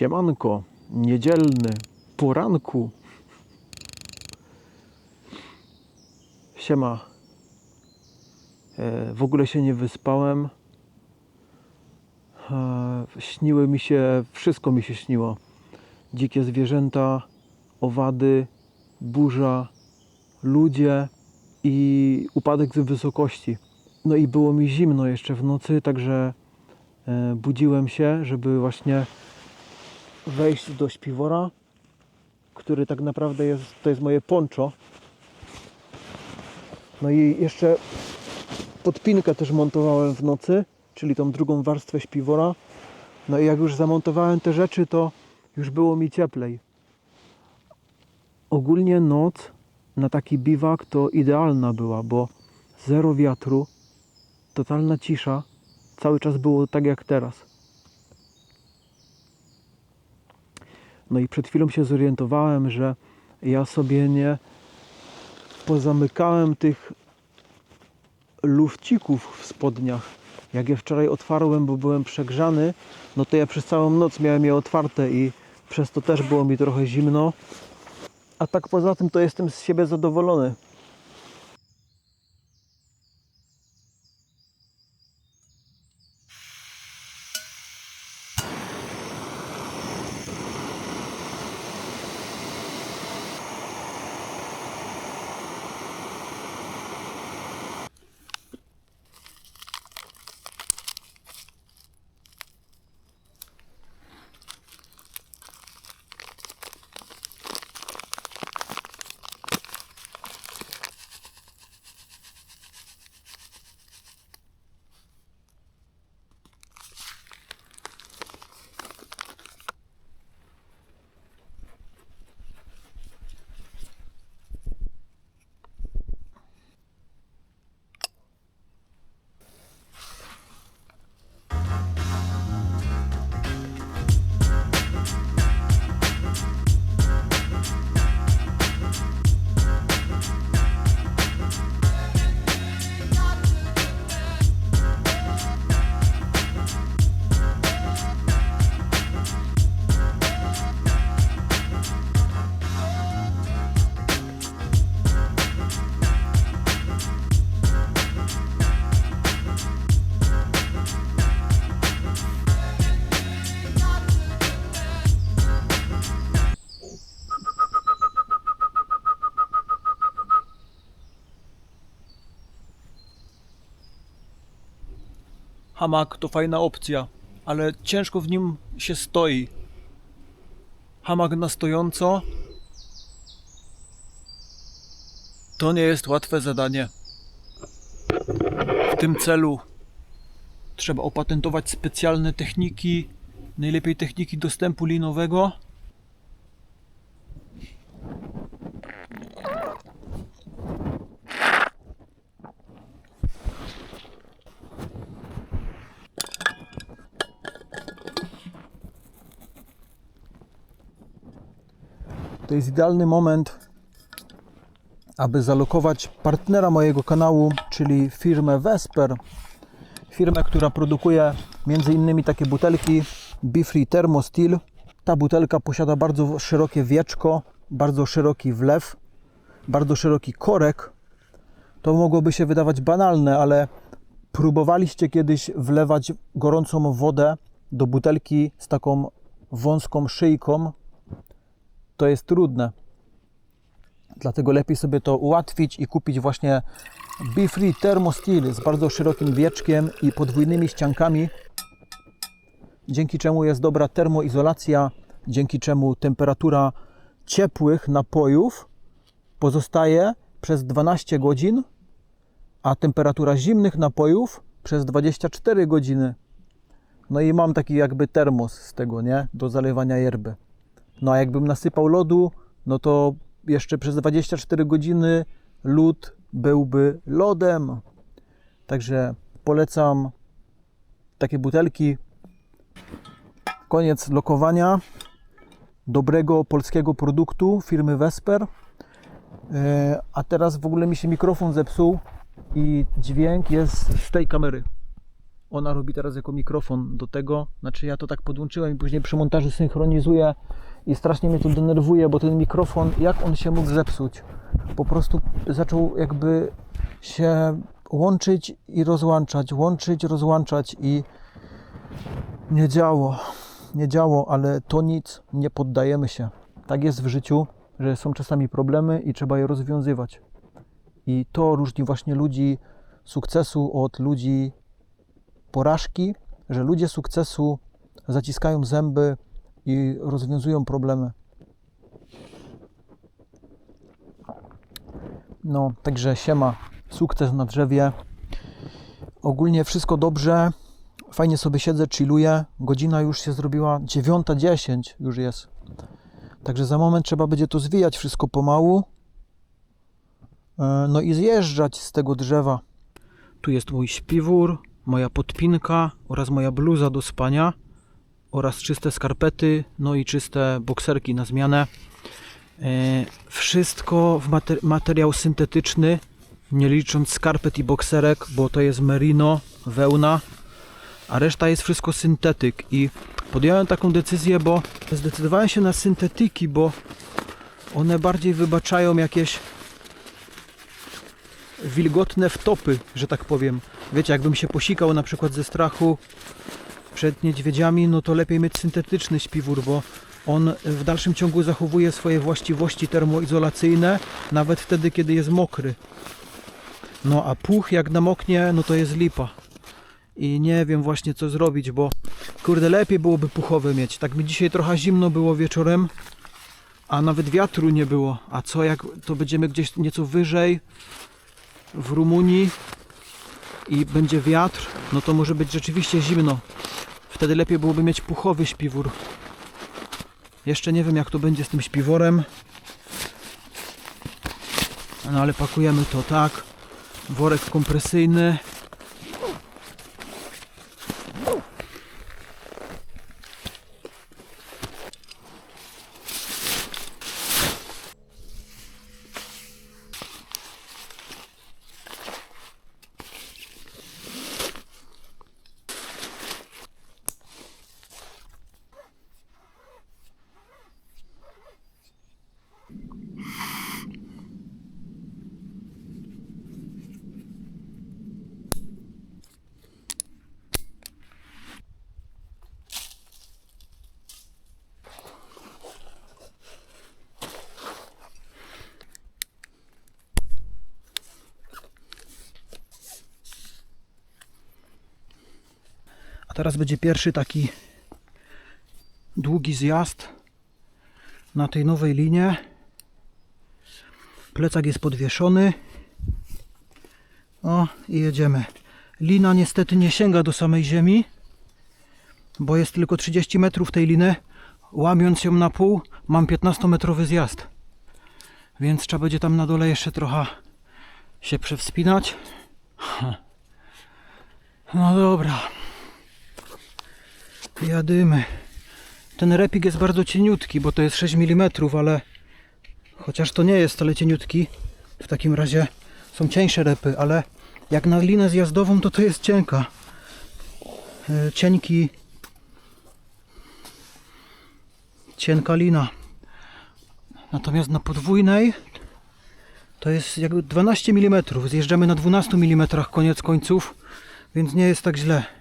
Siemanko, niedzielny, poranku. Siema. E, w ogóle się nie wyspałem. E, śniły mi się, wszystko mi się śniło. Dzikie zwierzęta, owady, burza, ludzie i upadek z wysokości. No i było mi zimno jeszcze w nocy, także e, budziłem się, żeby właśnie wejść do śpiwora, który tak naprawdę jest, to jest moje poncho. No i jeszcze podpinkę też montowałem w nocy, czyli tą drugą warstwę śpiwora. No i jak już zamontowałem te rzeczy, to już było mi cieplej. Ogólnie noc na taki biwak to idealna była, bo zero wiatru, totalna cisza, cały czas było tak jak teraz. No i przed chwilą się zorientowałem, że ja sobie nie pozamykałem tych lufcików w spodniach. Jak je wczoraj otwarłem, bo byłem przegrzany, no to ja przez całą noc miałem je otwarte i przez to też było mi trochę zimno. A tak poza tym to jestem z siebie zadowolony. Hamak to fajna opcja, ale ciężko w nim się stoi. Hamak na stojąco to nie jest łatwe zadanie. W tym celu trzeba opatentować specjalne techniki, najlepiej techniki dostępu linowego. Jest idealny moment, aby zalokować partnera mojego kanału, czyli firmę Vesper. Firmę, która produkuje między innymi takie butelki Befree Thermo Steel. Ta butelka posiada bardzo szerokie wieczko, bardzo szeroki wlew, bardzo szeroki korek. To mogłoby się wydawać banalne, ale próbowaliście kiedyś wlewać gorącą wodę do butelki z taką wąską szyjką, to jest trudne. Dlatego lepiej sobie to ułatwić i kupić właśnie Steel z bardzo szerokim wieczkiem i podwójnymi ściankami, dzięki czemu jest dobra termoizolacja, dzięki czemu temperatura ciepłych napojów pozostaje przez 12 godzin, a temperatura zimnych napojów przez 24 godziny. No i mam taki jakby termos z tego, nie? Do zalewania yerby. No a jakbym nasypał lodu, no to jeszcze przez 24 godziny lód byłby lodem. Także polecam takie butelki. Koniec lokowania dobrego polskiego produktu firmy Vesper. E, A teraz w ogóle mi się mikrofon zepsuł i dźwięk jest z tej kamery. Ona robi teraz jako mikrofon do tego. Znaczy ja to tak podłączyłem i później przy montażu synchronizuję i strasznie mnie to denerwuje, bo ten mikrofon, jak on się mógł zepsuć? Po prostu zaczął jakby się łączyć i rozłączać, łączyć, rozłączać i nie działo. Nie działo, ale to nic, nie poddajemy się. Tak jest w życiu, że są czasami problemy i trzeba je rozwiązywać. I to różni właśnie ludzi sukcesu od ludzi porażki, że ludzie sukcesu zaciskają zęby i rozwiązują problemy. No, także siema, sukces na drzewie. Ogólnie wszystko dobrze. Fajnie sobie siedzę, chilluję. Godzina już się zrobiła 9.10 już jest. Także za moment trzeba będzie to zwijać wszystko pomału. E, No i zjeżdżać z tego drzewa. Tu jest mój śpiwór, moja podpinka oraz moja bluza do spania oraz czyste skarpety, no i czyste bokserki na zmianę. E, Wszystko w mater- materiał syntetyczny, nie licząc skarpet i bokserek, bo to jest merino, wełna, a reszta jest wszystko syntetyk i podjąłem taką decyzję, bo zdecydowałem się na syntetyki, bo one bardziej wybaczają jakieś wilgotne wtopy, że tak powiem. Wiecie, jakbym się posikał na przykład ze strachu przed niedźwiedziami, no to lepiej mieć syntetyczny śpiwór, bo on w dalszym ciągu zachowuje swoje właściwości termoizolacyjne, nawet wtedy, kiedy jest mokry. No a puch jak namoknie, no to jest lipa. I nie wiem właśnie co zrobić, bo kurde lepiej byłoby puchowy mieć. Tak mi dzisiaj trochę zimno było wieczorem, a nawet wiatru nie było. A co jak to będziemy gdzieś nieco wyżej w Rumunii i będzie wiatr, no to może być rzeczywiście zimno. Wtedy lepiej byłoby mieć puchowy śpiwór. Jeszcze nie wiem jak to będzie z tym śpiworem. No ale pakujemy to tak. Worek kompresyjny. Teraz będzie pierwszy taki długi zjazd na tej nowej linie. Plecak jest podwieszony. O, i jedziemy. Lina niestety nie sięga do samej ziemi, bo jest tylko 30 metrów tej liny. Łamiąc ją na pół, mam 15-metrowy zjazd. Więc trzeba będzie tam na dole jeszcze trochę się przewspinać. No dobra. Jadymy. Ten repik jest bardzo cieniutki, bo to jest 6 mm, ale chociaż to nie jest wcale cieniutki, w takim razie są cieńsze repy, ale jak na linę zjazdową to to jest cienka. E, Cienki cienka lina. Natomiast na podwójnej to jest jakby 12 mm. Zjeżdżamy na 12 mm koniec końców, więc nie jest tak źle.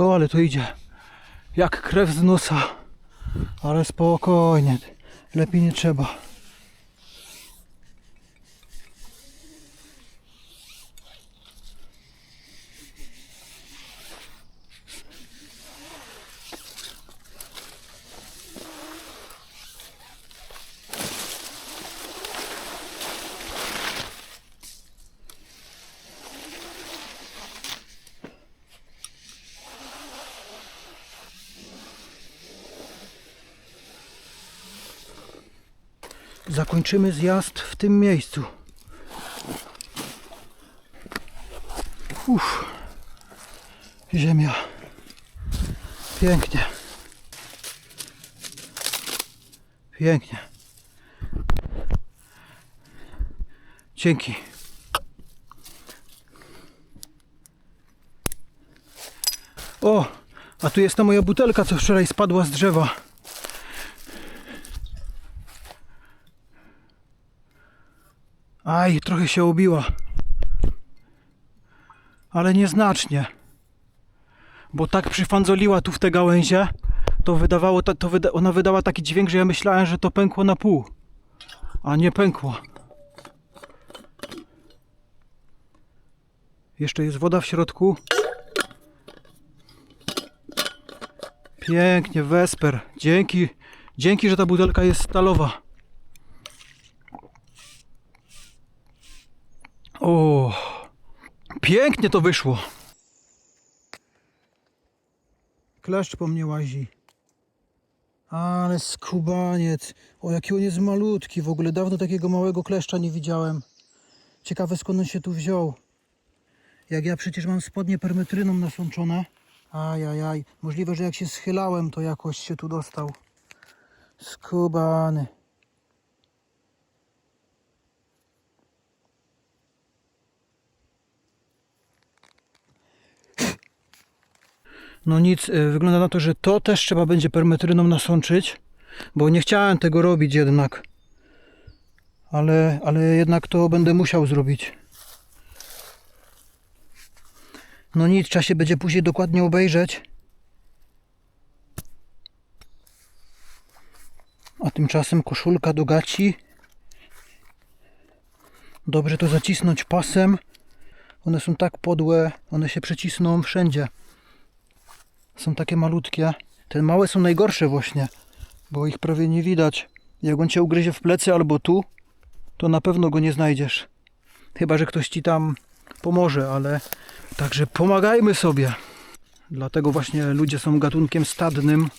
O, ale to idzie. Jak krew z nosa. Ale spokojnie. Lepiej nie trzeba. Zakończymy zjazd w tym miejscu. Uff. Ziemia. Pięknie. Pięknie. Dzięki. O, a tu jest ta moja butelka, co wczoraj spadła z drzewa. Aj, trochę się ubiła. Ale nieznacznie. Bo tak przyfanzoliła tu w te gałęzie, to wydawało, to wyda, ona wydała taki dźwięk, że ja myślałem, że to pękło na pół. A nie pękło. Jeszcze jest woda w środku. Pięknie, Wesper. Dzięki, dzięki, że ta butelka jest stalowa. O, pięknie to wyszło. Kleszcz po mnie łazi. Ale skubaniec. O, jaki on jest malutki. W ogóle dawno takiego małego kleszcza nie widziałem. Ciekawe skąd on się tu wziął. Jak ja przecież mam spodnie permetryną nasączone. Ajajaj. Możliwe, że jak się schylałem, to jakoś się tu dostał. Skubany. No nic, y, wygląda na to, że to też trzeba będzie permetryną nasączyć, bo nie chciałem tego robić jednak. Ale, ale jednak to będę musiał zrobić. No nic, trzeba się będzie później dokładnie obejrzeć. A tymczasem koszulka do gaci. Dobrze to zacisnąć pasem. One są tak podłe, one się przecisną wszędzie. Są takie malutkie. Te małe są najgorsze właśnie, bo ich prawie nie widać. Jak on cię ugryzie w plecy albo tu, to na pewno go nie znajdziesz. Chyba, że ktoś ci tam pomoże, ale także pomagajmy sobie. Dlatego właśnie ludzie są gatunkiem stadnym.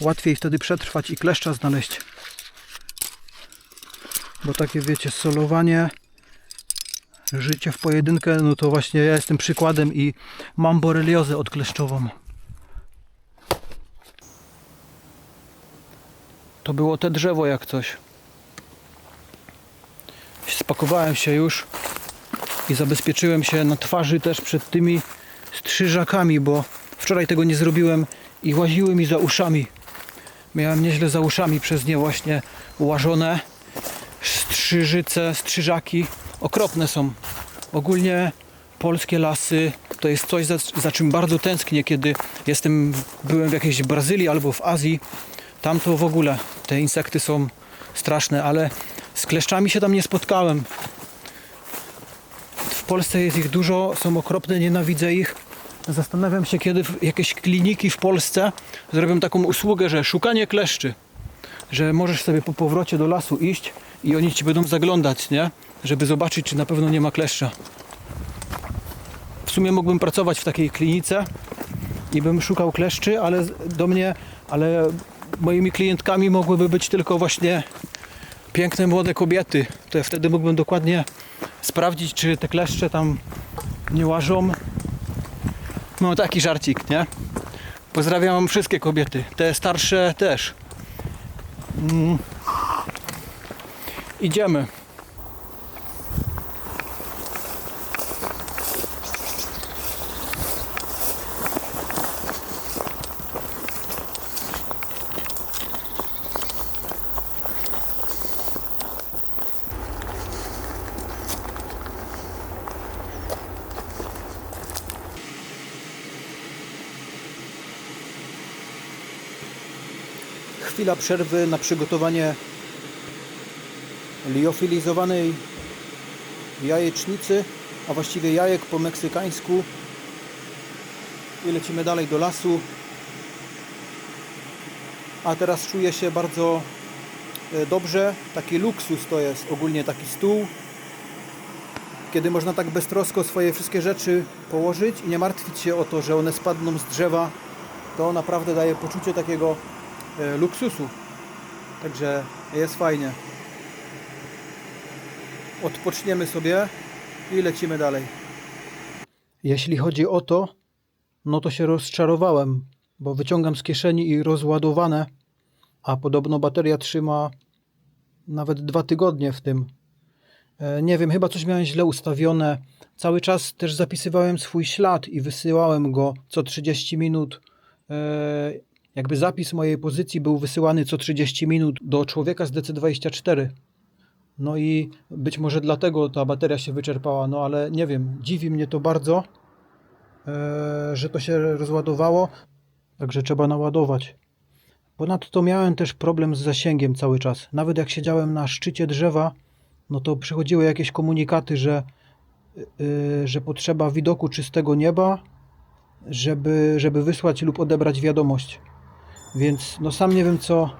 Łatwiej wtedy przetrwać i kleszcza znaleźć. Bo takie wiecie, solowanie, życie w pojedynkę, no to właśnie ja jestem przykładem i mam boreliozę odkleszczową. To było te drzewo jak coś. Spakowałem się już i zabezpieczyłem się na twarzy też przed tymi strzyżakami, bo wczoraj tego nie zrobiłem i łaziły mi za uszami. Miałem nieźle za uszami przez nie właśnie ułażone. Strzyżyce, strzyżaki okropne są. Ogólnie polskie lasy to jest coś, za, za czym bardzo tęsknię, kiedy jestem, byłem w jakiejś Brazylii albo w Azji. Tam to w ogóle te insekty są straszne, ale z kleszczami się tam nie spotkałem. W Polsce jest ich dużo, są okropne, nienawidzę ich. Zastanawiam się, kiedy jakieś kliniki w Polsce zrobią taką usługę, że szukanie kleszczy. Że możesz sobie po powrocie do lasu iść i oni ci będą zaglądać, nie? Żeby zobaczyć, czy na pewno nie ma kleszcza. W sumie mógłbym pracować w takiej klinice i bym szukał kleszczy, ale do mnie, ale moimi klientkami mogłyby być tylko właśnie piękne młode kobiety. To ja wtedy mógłbym dokładnie sprawdzić, czy te kleszcze tam nie łażą. No taki żarcik, nie? Pozdrawiam wszystkie kobiety, te starsze też. Mm. Idziemy. Chwila przerwy na przygotowanie liofilizowanej jajecznicy, a właściwie jajek po meksykańsku. I lecimy dalej do lasu. A teraz czuję się bardzo e, dobrze. Taki luksus to jest ogólnie taki stół, kiedy można tak beztrosko swoje wszystkie rzeczy położyć i nie martwić się o to, że one spadną z drzewa. To naprawdę daje poczucie takiego luksusu. Także jest fajnie. Odpoczniemy sobie i lecimy dalej. Jeśli chodzi o to, no to się rozczarowałem, bo wyciągam z kieszeni i rozładowane, a podobno bateria trzyma nawet dwa tygodnie w tym. E, Nie wiem, chyba coś miałem źle ustawione. Cały czas też zapisywałem swój ślad i wysyłałem go co 30 minut. E, Jakby zapis mojej pozycji był wysyłany co 30 minut do człowieka z DC24. No i być może dlatego ta bateria się wyczerpała, no ale nie wiem, dziwi mnie to bardzo, e, że to się rozładowało, także trzeba naładować. Ponadto miałem też problem z zasięgiem cały czas. Nawet jak siedziałem na szczycie drzewa, no to przychodziły jakieś komunikaty, że, yy, że potrzeba widoku czystego nieba, żeby, żeby wysłać lub odebrać wiadomość. Więc no sam nie wiem co.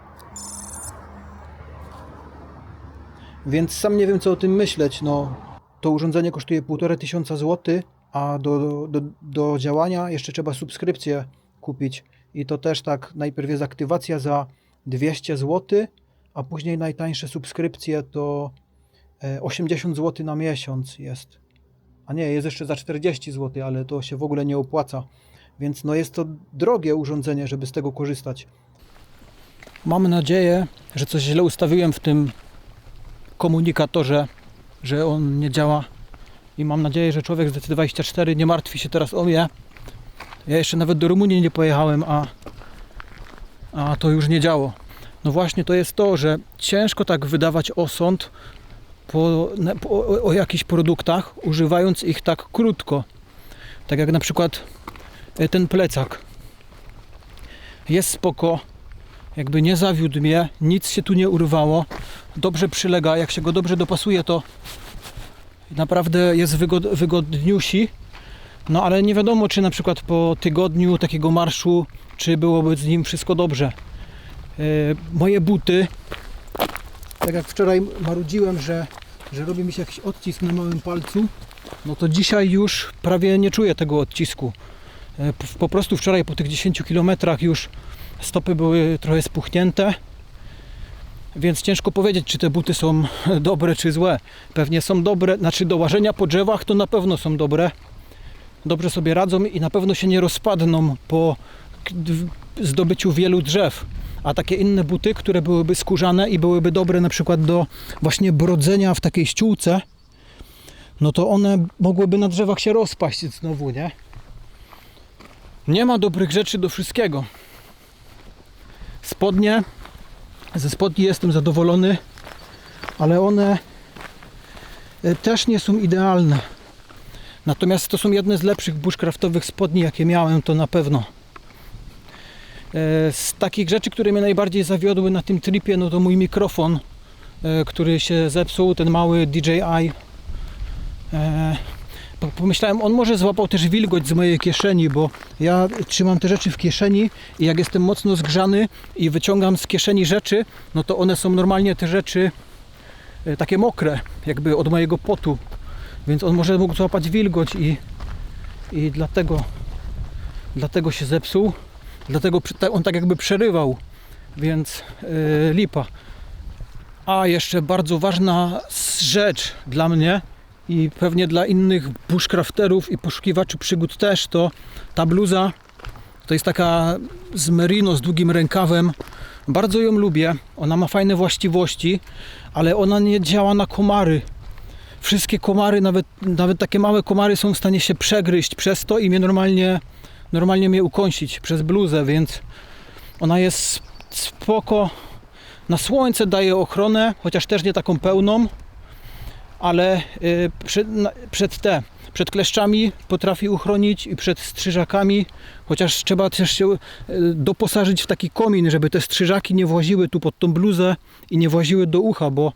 Więc sam nie wiem co o tym myśleć. No, to urządzenie kosztuje 1,5 tysiąca złotych, a do, do, do działania jeszcze trzeba subskrypcję kupić. I to też tak, najpierw jest aktywacja za 200 zł, a później najtańsze subskrypcje to e, 80 zł na miesiąc jest. A nie, jest jeszcze za 40 zł, ale to się w ogóle nie opłaca. Więc no jest to drogie urządzenie, żeby z tego korzystać. Mam nadzieję, że coś źle ustawiłem w tym komunikatorze, że on nie działa. I mam nadzieję, że człowiek z DC24 nie martwi się teraz o mnie. Ja jeszcze nawet do Rumunii nie pojechałem, a, a to już nie działo. No właśnie to jest to, że ciężko tak wydawać osąd po, po, o, o jakichś produktach, używając ich tak krótko. Tak jak na przykład ten plecak. Jest spoko, jakby nie zawiódł mnie, nic się tu nie urwało, dobrze przylega, jak się go dobrze dopasuje, to naprawdę jest wygod, wygodniusi. No ale nie wiadomo, czy na przykład po tygodniu takiego marszu, czy byłoby z nim wszystko dobrze. E, moje buty, tak jak wczoraj marudziłem, że, że robi mi się jakiś odcisk na małym palcu, no to dzisiaj już prawie nie czuję tego odcisku. E, po, prostu wczoraj po tych 10 kilometrach już stopy były trochę spuchnięte, więc ciężko powiedzieć, czy te buty są dobre, czy złe. Pewnie są dobre, znaczy do łażenia po drzewach to na pewno są dobre. Dobrze sobie radzą i na pewno się nie rozpadną po zdobyciu wielu drzew. A takie inne buty, które byłyby skórzane i byłyby dobre na przykład do właśnie brodzenia w takiej ściółce, no to one mogłyby na drzewach się rozpaść znowu, nie? Nie ma dobrych rzeczy do wszystkiego. Spodnie. Ze spodni jestem zadowolony, ale one e, też nie są idealne. Natomiast to są jedne z lepszych bushcraftowych spodni, jakie miałem, to na pewno. E, Z takich rzeczy, które mnie najbardziej zawiodły na tym tripie, no to mój mikrofon, e, który się zepsuł, ten mały DJI. Po- Pomyślałem, on może złapał też wilgoć z mojej kieszeni, bo ja trzymam te rzeczy w kieszeni i jak jestem mocno zgrzany i wyciągam z kieszeni rzeczy, no to one są normalnie te rzeczy e, takie mokre, jakby od mojego potu. Więc on może mógł złapać wilgoć i, i dlatego, dlatego się zepsuł. Dlatego on tak jakby przerywał, więc e, lipa. A jeszcze bardzo ważna rzecz dla mnie i pewnie dla innych bushcrafterów i poszukiwaczy przygód też, to ta bluza to jest taka z merino z długim rękawem. Bardzo ją lubię. Ona ma fajne właściwości, ale ona nie działa na komary. Wszystkie komary, nawet, nawet takie małe komary są w stanie się przegryźć przez to i mnie normalnie, normalnie mnie ukąsić przez bluzę, więc ona jest spoko. Na słońce daje ochronę, chociaż też nie taką pełną, ale y, przed, przed te, przed kleszczami potrafi uchronić i przed strzyżakami, chociaż trzeba też się y, doposażyć w taki komin, żeby te strzyżaki nie właziły tu pod tą bluzę i nie właziły do ucha, bo,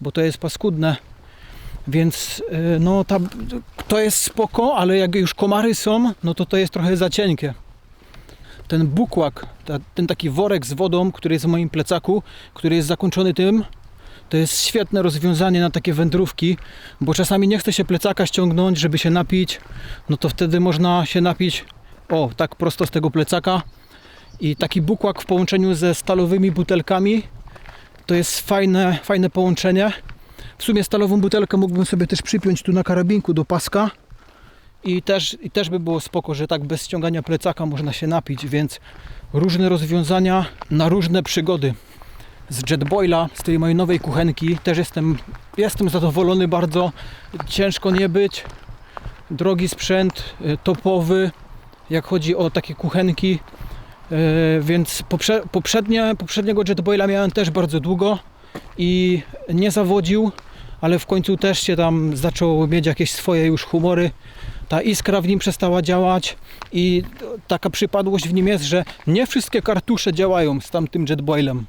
bo to jest paskudne. Więc y, no ta, to jest spoko, ale jak już komary są, no to to jest trochę za cienkie. Ten bukłak, ta, ten taki worek z wodą, który jest w moim plecaku, który jest zakończony tym, to jest świetne rozwiązanie na takie wędrówki, bo czasami nie chce się plecaka ściągnąć, żeby się napić, no to wtedy można się napić, o, tak prosto z tego plecaka. I taki bukłak w połączeniu ze stalowymi butelkami, to jest fajne, fajne połączenie. W sumie stalową butelkę mógłbym sobie też przypiąć tu na karabinku do paska I też, I też by było spoko, że tak bez ściągania plecaka można się napić, więc różne rozwiązania na różne przygody. Z Jetboila, z tej mojej nowej kuchenki, też jestem, jestem zadowolony bardzo. Ciężko nie być. Drogi sprzęt, y, topowy, jak chodzi o takie kuchenki. Y, Więc poprze, poprzednie, poprzedniego Jetboila miałem też bardzo długo i nie zawodził, ale w końcu też się tam zaczął mieć jakieś swoje już humory. Ta iskra w nim przestała działać i taka przypadłość w nim jest, że nie wszystkie kartusze działają z tamtym Jetboilem.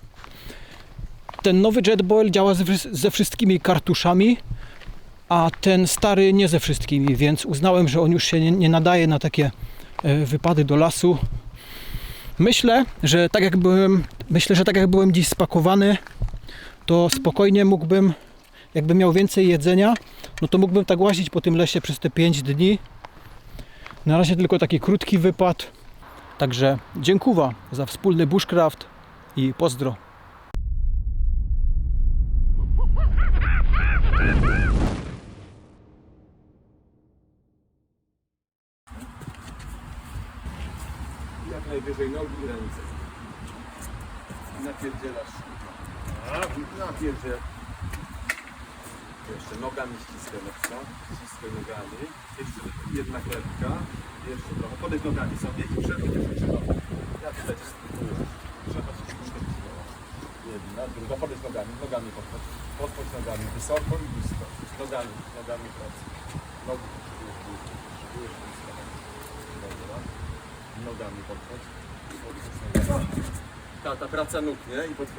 Ten nowy Jetboil działa ze, wszy- ze wszystkimi kartuszami, a ten stary nie ze wszystkimi, więc uznałem, że on już się nie, nadaje na takie e, wypady do lasu. Myślę, że tak jak byłem, myślę, że tak jak byłem dziś spakowany, to spokojnie mógłbym, jakbym miał więcej jedzenia, no to mógłbym tak łazić po tym lesie przez te 5 dni. Na razie tylko taki krótki wypad. Także dziękuję za wspólny bushcraft i pozdro. Jak najwyżej nogi i ręce. Napierdzielasz. Napierdziel. Jeszcze nogami ściskaj mocno. Ściskaj nogami. Jeszcze jedna klepka. Jeszcze trochę. Podejdź nogami sobie i przerwij te rzeczy. Ja tutaj cię spróbuję. Wysunęło. Jedna, druga. Podejdź nogami. Nogami podchodź. Podchodź nogami. Wysoko i blisko. Nogami. Nogami pracy. Nogi. Już blisko. Dobra nogami podchodź. Ta, ta praca nóg, nie? I podchodź.